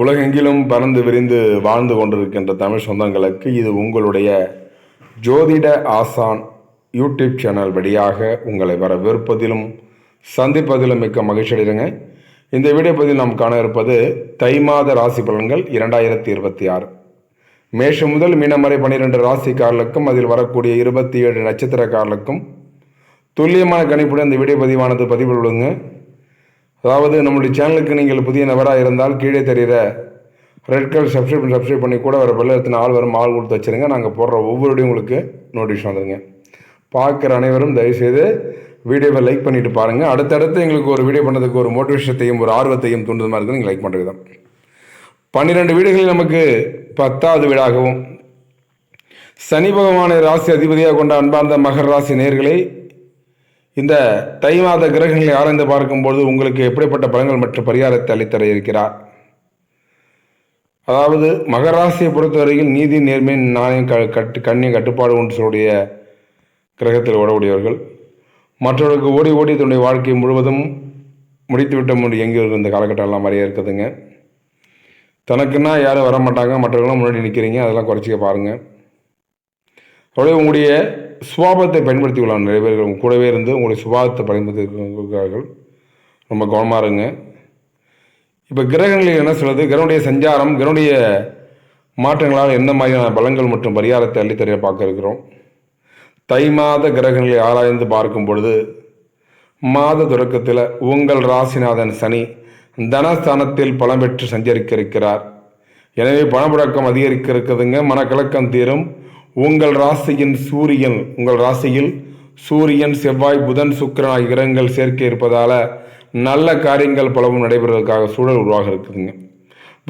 உலகெங்கிலும் பறந்து விரிந்து வாழ்ந்து கொண்டிருக்கின்ற தமிழ் சொந்தங்களுக்கு இது உங்களுடைய ஜோதிட ஆசான் யூடியூப் சேனல் வழியாக உங்களை வரவேற்பதிலும் சந்திப்பதிலும் மிக்க மகிழ்ச்சி அடைகிறேங்க. இந்த வீடியோ பதிவில் நாம் காண இருப்பது தை மாத ராசி பலன்கள் இரண்டாயிரத்தி இருபத்தி ஆறு. மேஷம் முதல் மீனம் வரை பன்னிரெண்டு ராசிக்காரர்களுக்கும் அதில் வரக்கூடிய இருபத்தி ஏழு நட்சத்திரக்காரர்களுக்கும் துல்லியமான கணிப்புடன் இந்த வீடியோ பதிவானது பதிவிடுங்க அதாவது நம்முடைய சேனலுக்கு நீங்கள் புதிய நபராக இருந்தால் கீழே தெரிகிற ரெட் கலர் சப்ஸ்கிரைப் சப்ஸ்கிரைப் பண்ணி கூட வர பெல்ல எத்தனை ஆள் வரும் ஆள் கொடுத்து வச்சுருங்க. நாங்கள் போடுற ஒவ்வொரு உங்களுக்கு நோட்டிஃபிகேஷன் வந்துடுங்க பார்க்குற அனைவரும் தயவுசெய்து வீடியோவை லைக் பண்ணிவிட்டு பாருங்கள் அடுத்தடுத்து எங்களுக்கு ஒரு வீடியோ பண்ணுறதுக்கு ஒரு மோட்டிவேஷத்தையும் ஒரு ஆர்வத்தையும் தூண்டுது மாதிரி இருக்குது நீங்கள் லைக் பண்ணுற விதம் பன்னிரெண்டு வீடுகளில் நமக்கு பத்தாவது வீடாகவும் சனி பகவானை ராசி அதிபதியாக கொண்ட அன்பார்ந்த மகர ராசி நேர்களை இந்த தை மாத கிரகங்களை ஆராய்ந்து பார்க்கும்போது உங்களுக்கு எப்படிப்பட்ட பலன்கள் மற்றும் பரிகாரத்தை அளித்தர இருக்கிறார்? அதாவது மகராசியை பொறுத்தவரையில் நீதி நேர்மை நாணயம் க கட்டு கண்ணிய கட்டுப்பாடு ஒன்று கிரகத்தில் ஓடக்கூடியவர்கள். மற்றவர்களுக்கு ஓடி ஓடி தன்னுடைய வாழ்க்கை முழுவதும் முடித்துவிட்ட முடி எங்கே இந்த காலகட்டம்லாம் மாதிரியே இருக்குதுங்க. தனக்குன்னா யாரும் வர மாட்டாங்க மற்றவர்களும் முன்னாடி நிற்கிறீங்க அதெல்லாம் குறைச்சிக்க பாருங்கள் அப்படியே உங்களுடைய சுபாவத்தை பயன்படுத்தி கொள்ளலாம் நிறைய பேர் உங்கள் கூடவே இருந்து உங்களுடைய சுபாவத்தை பயன்படுத்திக்கிறார்கள் ரொம்ப கவனமாக இருங்க. இப்போ கிரகங்களில் என்ன சொல்லுது கிரகனுடைய சஞ்சாரம் கிரகனுடைய மாற்றங்களால் என்ன மாதிரியான பலங்கள் மற்றும் பரிகாரத்தை அள்ளித்தரைய பார்க்க இருக்கிறோம் தை மாத கிரகங்களை ஆராய்ந்து பார்க்கும் பொழுது மாத தொடக்கத்தில் உங்கள் ராசிநாதன் சனி தனஸ்தானத்தில் பலம் பெற்று சஞ்சரிக்க இருக்கிறார். எனவே பணப்புழக்கம் அதிகரிக்க இருக்குதுங்க. மனக்கலக்கம் தீரும். உங்கள் ராசியின் சூரியன் உங்கள் ராசியில் சூரியன் செவ்வாய் புதன் சுக்கிரன் ஆகிய கிரகங்கள் சேர்க்க இருப்பதால் நல்ல காரியங்கள் பலவும் நடைபெறுவதற்காக சூழல் உருவாக இருக்குதுங்க.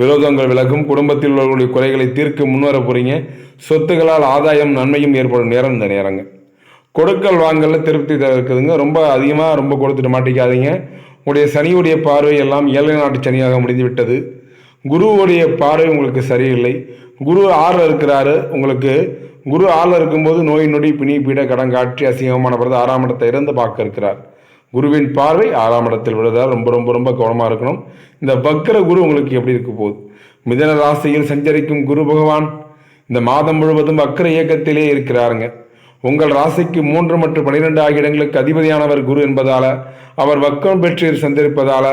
விரோதங்கள் விலகும் குடும்பத்தில் உள்ளவர்களுடைய குறைகளை தீர்க்க முன்வர போறீங்க. சொத்துக்களால் ஆதாயம் நன்மையும் ஏற்படும் நேரம் இந்த நேரங்க. கொடுக்கல் வாங்கல திருப்தி தர இருக்குதுங்க. ரொம்ப அதிகமாக ரொம்ப கொடுத்துட்டு மாட்டிக்காதீங்க. உங்களுடைய சனியுடைய பார்வை எல்லாம் ஏழை நாட்டு சனியாக முடிந்து விட்டது குருவுடைய பார்வை உங்களுக்கு சரியில்லை. குரு ஆறில் இருக்கிறாரு. உங்களுக்கு குரு ஆறில் இருக்கும்போது நோய் நொடி பிணி பீட கடன் காட்சி அசிங்கமான பிறகு ஆறாம் இடத்தை இருந்து பார்க்க இருக்கிறார். குருவின் பார்வை ஆறாம் இடத்தில் விழுதால் ரொம்ப ரொம்ப ரொம்ப கவனமாக இருக்கணும். இந்த வக்கர குரு உங்களுக்கு எப்படி இருக்க போகுது? மிதன ராசியில் சஞ்சரிக்கும் குரு பகவான் இந்த மாதம் முழுவதும் வக்கர இயக்கத்திலே இருக்கிறாருங்க. உங்கள் ராசிக்கு மூன்று மற்றும் பனிரெண்டு ஆகிய இடங்களுக்கு அதிபதியானவர் குரு என்பதால் அவர் வக்கம் பெற்று சந்திருப்பதால்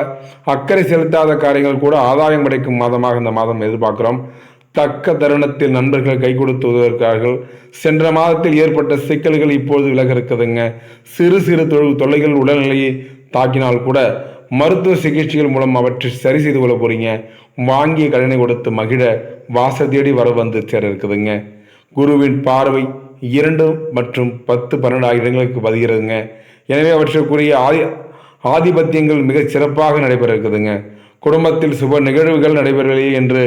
அக்கறை செலுத்தாத காரியங்கள் கூட ஆதாயம் கிடைக்கும் மாதமாக இந்த மாதம் எதிர்பார்க்கிறோம். தக்க தருணத்தில் நண்பர்கள் கை கொடுத்து உதவுகிறார்கள் சென்ற மாதத்தில் ஏற்பட்ட சிக்கல்கள் இப்பொழுது விலக இருக்குதுங்க சிறு சிறு தொழில் தொல்லைகள் உடல்நிலையை தாக்கினால் கூட மருத்துவ சிகிச்சைகள் மூலம் அவற்றை சரி செய்து கொள்ள போறீங்க. வாங்கிய கடனை கொடுத்து மகிழ வாச தேடி வர வந்து சேர இருக்குதுங்க. குருவின் பார்வை இரண்டு மற்றும் பத்து பன்னெண்டு ஆகிய இடங்களுக்கு பதிகிறதுங்க. எனவே அவற்றுக்குரிய ஆதி ஆதிபத்தியங்கள் மிக சிறப்பாக நடைபெற இருக்குதுங்க. குடும்பத்தில் சுப நிகழ்வுகள் நடைபெறவில்லை என்று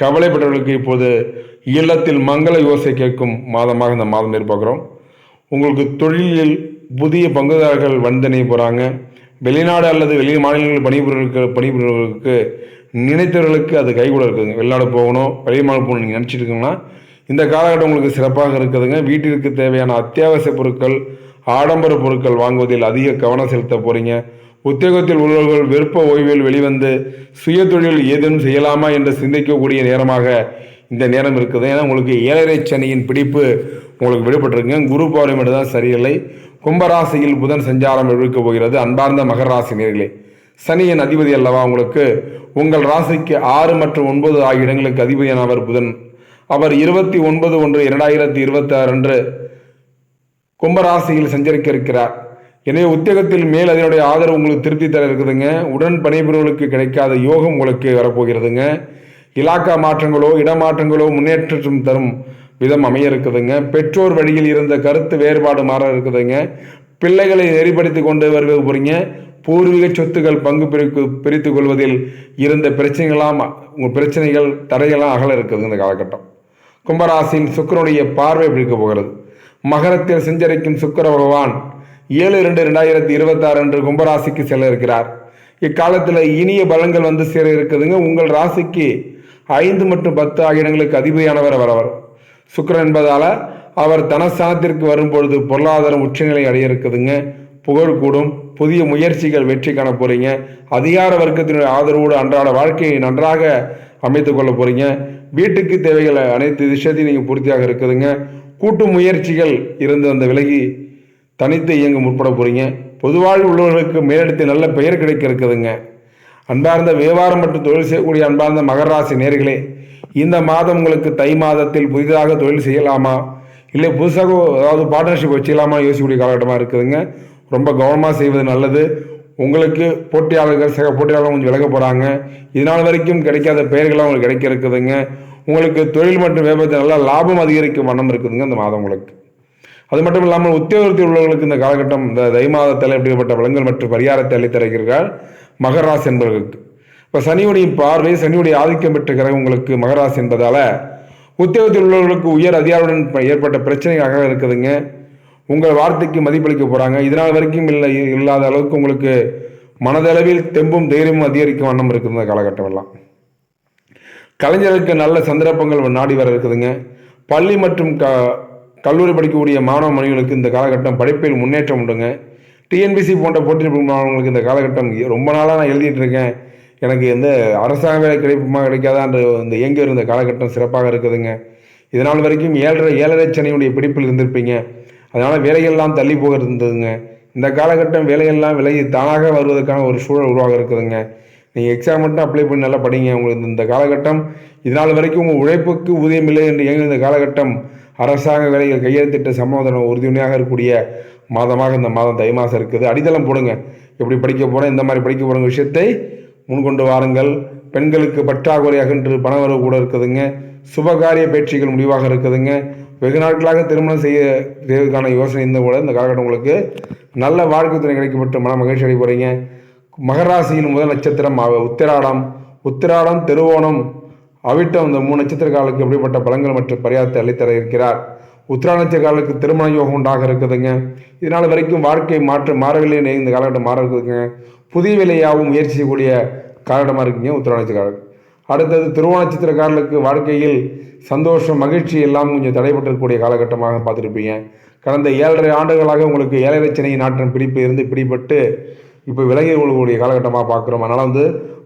கவலைப்பட்டவர்களுக்கு இப்போது இல்லத்தில் மங்கள யோசை கேட்கும் மாதமாக இந்த மாதம் எதிர்பார்க்குறோம். உங்களுக்கு தொழிலில் புதிய பங்குதாரர்கள் வந்தனை போகிறாங்க வெளிநாடு அல்லது வெளி மாநிலங்களில் பணிபுரிவர்களுக்கு பணிபுரிவர்களுக்கு நினைத்தவர்களுக்கு அது கைகூட இருக்குதுங்க. வெளிநாடு போகணும் வெளி மாநிலம் போகணும் நீங்கள் நினச்சிட்டு இருக்கீங்கன்னா இந்த காலகட்டம் உங்களுக்கு சிறப்பாக இருக்குதுங்க. வீட்டிற்கு தேவையான அத்தியாவசிய பொருட்கள் ஆடம்பர பொருட்கள் வாங்குவதில் அதிக கவனம் செலுத்த போகிறீங்க உத்தியோகத்தில் உள்ளவர்கள் விருப்ப ஓய்வில் வெளிவந்து சுய தொழில் ஏதேனும் செய்யலாமா என்று சிந்திக்கக்கூடிய நேரமாக இந்த நேரம் இருக்குது. ஏன்னா உங்களுக்கு ஏழரை சனியின் பிடிப்பு உங்களுக்கு விடுபட்டிருக்குங்க. குரு பௌர்ணமி தான் சரியில்லை. கும்பராசியில் புதன் சஞ்சாரம் இருக்க போகிறது. அன்பார்ந்த மகர ராசி நேர்களே சனியின் அதிபதி அல்லவா உங்களுக்கு? உங்கள் ராசிக்கு ஆறு மற்றும் ஒன்பது ஆகிய இடங்களுக்கு அதிபதியானவர் புதன். அவர் இருபத்தி ஒன்பது ஒன்று இரண்டாயிரத்தி இருபத்தி ஆறு அன்று கும்பராசியில் சஞ்சரிக்க இருக்கிறார். எனவே உத்தியோகத்தில் மேல் அதனுடைய ஆதரவு உங்களுக்கு திருப்தி தர இருக்குதுங்க. உடன் பணிபுரிவர்களுக்கு கிடைக்காத யோகம் உங்களுக்கு வரப்போகிறதுங்க. இலாக்கா மாற்றங்களோ இடமாற்றங்களோ முன்னேற்றம் தரும் விதம் அமைய இருக்குதுங்க. பெற்றோர் வழியில் இருந்த கருத்து வேறுபாடு மாற இருக்குதுங்க. பிள்ளைகளை நெறிப்படுத்தி கொண்டு வருவது போறீங்க பூர்வீக சொத்துக்கள் பங்கு பிரிக்கு பிரித்து கொள்வதில் இருந்த பிரச்சனைகளாம் உங்கள் பிரச்சனைகள் தடையெல்லாம் அகல இருக்குது இந்த காலகட்டம். கும்பராசியில் சுக்கரனுடைய பார்வை பிடிக்க போகிறது. மகரத்தில் செஞ்சரிக்கும் சுக்கர பகவான் ஏழு ரெண்டு ரெண்டாயிரத்தி இருபத்தாறு அன்று கும்பராசிக்கு செல்ல இருக்கிறார். இக்காலத்தில் இனிய பலன்கள் வந்து சேர இருக்குதுங்க. உங்கள் ராசிக்கு ஐந்து மற்றும் பத்து ஆகிய இடங்களுக்கு அதிபதியானவர் அவர் சுக்கரன் என்பதால் அவர் தனஸ்தானத்திற்கு வரும்பொழுது பொருளாதாரம் உச்சநிலை அடைய இருக்குதுங்க. புகழ் கூடும். புதிய முயற்சிகள் வெற்றி காண போறீங்க. அதிகார வர்க்கத்தினுடைய ஆதரவோடு அன்றாட வாழ்க்கையை நன்றாக அமைத்து கொள்ள போகிறீங்க வீட்டுக்கு தேவைகளை அனைத்து விஷயத்தையும் நீங்கள் பூர்த்தியாக இருக்குதுங்க. கூட்டு முயற்சிகள் இருந்து அந்த விலகி தனித்து இயங்க முற்பட போகிறீங்க பொதுவாழ் உள்ளவர்களுக்கு மேலெடுத்து நல்ல பெயர் கிடைக்க இருக்குதுங்க. அன்பார்ந்த வியாபாரம் மற்றும் தொழில் செய்யக்கூடிய அன்பார்ந்த மகராசி நேர்களே இந்த மாதம் உங்களுக்கு தை மாதத்தில் புதிதாக தொழில் செய்யலாமா? இல்லை புதுசாக அதாவது பார்ட்னர்ஷிப் வச்சுக்கலாமா யோசிக்கக்கூடிய காலகட்டமாக இருக்குதுங்க. ரொம்ப கவனமாக செய்வது நல்லது. உங்களுக்கு போட்டியாளர்கள் சக போட்டியாளர்கள் கொஞ்சம் விலக போகிறாங்க இதனால் வரைக்கும் கிடைக்காத பெயர்கள்லாம் உங்களுக்கு கிடைக்க இருக்குதுங்க. உங்களுக்கு தொழில் மற்றும் வியாபாரத்தில் நல்லா லாபம் அதிகரிக்கும் வண்ணம் இருக்குதுங்க இந்த மாதம் உங்களுக்கு. அது மட்டும் இல்லாமல் உத்தியோகத்தில் உள்ளவர்களுக்கு இந்த காலகட்டம் இந்த தை மாதத்தில் எப்படிப்பட்ட வளங்கள் மற்றும் பரிகாரத்தை அளித்திருக்கிறார்கள் மகராசி என்பவர்களுக்கு. இப்போ சனியுடைய பார்வை சனியுடைய ஆதிக்கம் பெற்ற கிரகம் உங்களுக்கு மகராசி என்பதால் உத்தியோகத்தில் உள்ளவர்களுக்கு உயர் அதிகாரியுடன் ஏற்பட்ட பிரச்சனைகளாக இருக்குதுங்க. உங்கள் வார்த்தைக்கு மதிப்பளிக்க போகிறாங்க இதனால் வரைக்கும் இல்லை இல்லாத அளவுக்கு உங்களுக்கு மனதளவில் தெம்பும் தைரியமும் அதிகரிக்கும் வண்ணம் இருக்குது இந்த காலகட்டம் எல்லாம். கலைஞருக்கு நல்ல சந்தர்ப்பங்கள் நாடி வர இருக்குதுங்க. பள்ளி மற்றும் க கல்லூரி படிக்கக்கூடிய மாணவ மணிகளுக்கு இந்த காலகட்டம் படிப்பில் முன்னேற்றம் உண்டுங்க. டிஎன்பிசி போன்ற போட்டி மாணவர்களுக்கு இந்த காலகட்டம் ரொம்ப நாளாக நான் எழுதிட்டு இருக்கேன். எனக்கு எந்த அரசாங்க வேலை கிடைப்புமா கிடைக்காதான்ற இந்த இயங்கி இருந்த காலகட்டம் சிறப்பாக இருக்குதுங்க. இதனால் வரைக்கும் ஏழரை ஏழரை சனியுடைய பிடிப்பில் இருந்திருப்பீங்க. அதனால் வேலையெல்லாம் தள்ளி போக இருந்ததுங்க இந்த காலகட்டம் வேலையெல்லாம் விலகி தானாக வருவதற்கான ஒரு சூழல் உருவாக இருக்குதுங்க. நீங்கள் எக்ஸாம் மட்டும் அப்ளை பண்ணி நல்லா படிங்க. உங்களுக்கு இந்த காலகட்டம் இதனால் வரைக்கும் உங்கள் உழைப்புக்கு ஊதியம் இல்லை என்று இயங்குகிற இந்த காலகட்டம் அரசாங்க வேலைகள் கையெழுத்திட்ட சம்மதம் உறுதுணையாக இருக்கக்கூடிய மாதமாக இந்த மாதம் தை மாதம் இருக்குது. அடித்தளம் போடுங்க. எப்படி படிக்க போகிறோம் இந்த மாதிரி படிக்க போகிற விஷயத்தை முன்கொண்டு வாருங்கள். பெண்களுக்கு பற்றாக்குறையாக இன்று பணவரவு கூட இருக்குதுங்க. சுபகாரிய பேச்சுகள் முடிவாக இருக்குதுங்க. வெகு நாட்களாக திருமணம் செய்ய செய்வதற்கான யோசனை இந்த கூட இந்த காலகட்டம் உங்களுக்கு நல்ல வாழ்க்கை துணை கிடைக்கப்பட்டு மன மகிழ்ச்சி அடைய போகிறீங்க மகராசியின் முதல் நட்சத்திரம் உத்திராடம். உத்திராடம் திருவோணம். அவிட்டம் இந்த மூணு நட்சத்திரக்காலுக்கு எப்படிப்பட்ட பலங்கள் மற்றும் பரிகாரத்தை அளித்தர இருக்கிறார்? உத்திரா நட்சத்திரக்காலுக்கு திருமண யோகம் உண்டாக இருக்குதுங்க. இதனால் வரைக்கும் வாழ்க்கை மாற்று மாறவில்லை இந்த காலகட்டம் மாற இருக்குதுங்க. புதிய வேலையாகவும் முயற்சி செய்யக்கூடிய காலகட்டமாக இருக்குங்க உத்திரா நட்சத்திரக்காரர்கள். அடுத்தது திருவோண நட்சத்திரக்காரர்களுக்கு வாழ்க்கையில் சந்தோஷம் மகிழ்ச்சி எல்லாம் கொஞ்சம் தடைபட்டிருக்கக்கூடிய காலகட்டமாக பார்த்துருப்பீங்க. கடந்த ஏழரை ஆண்டுகளாக உங்களுக்கு ஏழரை சனி நாட்டம் பிடிப்பு இருந்து பிடிபட்டு இப்போ விலகி கொள்ளக்கூடிய காலகட்டமாக பார்க்குறோம். அதனால் வந்து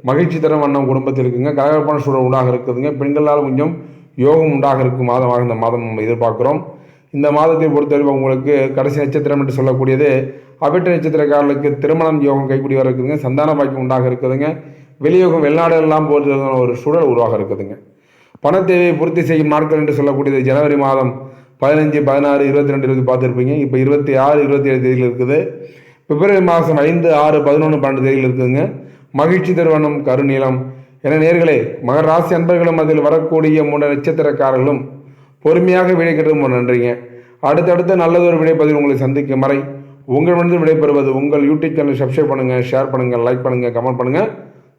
மகிழ்ச்சி தரும் வண்ணம் குடும்பத்தில் இருக்குங்க. கலகலப்பான சூழல் உண்டாக இருக்குதுங்க. பெண்களால் கொஞ்சம் யோகம் உண்டாக இருக்கும் மாதமாக இந்த மாதம் நம்ம எதிர்பார்க்குறோம். இந்த மாதத்தை பொறுத்தவரை உங்களுக்கு கடைசி நட்சத்திரம் என்று சொல்லக்கூடியது அபிட்ட நட்சத்திரக்காரர்களுக்கு திருமணம் யோகம் கைக்கூடி வர இருக்குதுங்க. சந்தான பாக்கியம் உண்டாக இருக்குதுங்க. வெளியோகம் வெளிநாடெல்லாம் போகிறதுக்கான ஒரு சூழல் உருவாக இருக்குதுங்க. பண தேவையை பூர்த்தி செய்யும் நாட்கள் என்று சொல்லக்கூடியது ஜனவரி மாதம் பதினஞ்சு பதினாறு இருபத்தி ரெண்டு இருபத்தி பார்த்துருப்பீங்க இப்போ இருபத்தி ஆறு இருபத்தி ஏழு தேதியில் இருக்குது. பிப்ரவரி மாதம் ஐந்து ஆறு பதினொன்று பன்னெண்டு தேதியில் இருக்குதுங்க. மகிழ்ச்சி தருவனம் கருநீளம் என நேர்களே மகர ராசி அன்பர்களும் அதில் வரக்கூடிய மூன்று நட்சத்திரக்காரர்களும் பொறுமையாக விடை கட்டும் நன்றிங்க. அடுத்தடுத்து நல்லதொரு விடைப்பதில் உங்களை சந்திக்கும் வரை உங்களிடமிருந்து விடைபெறுவது உங்கள் யூடியூப் சேனல் சப்ஸ்கிரைப் பண்ணுங்கள் ஷேர் பண்ணுங்கள் லைக் பண்ணுங்கள் கமெண்ட் பண்ணுங்கள்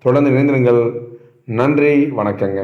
தொடர்ந்து இணைந்திருங்கள். நன்றி வணக்கங்க.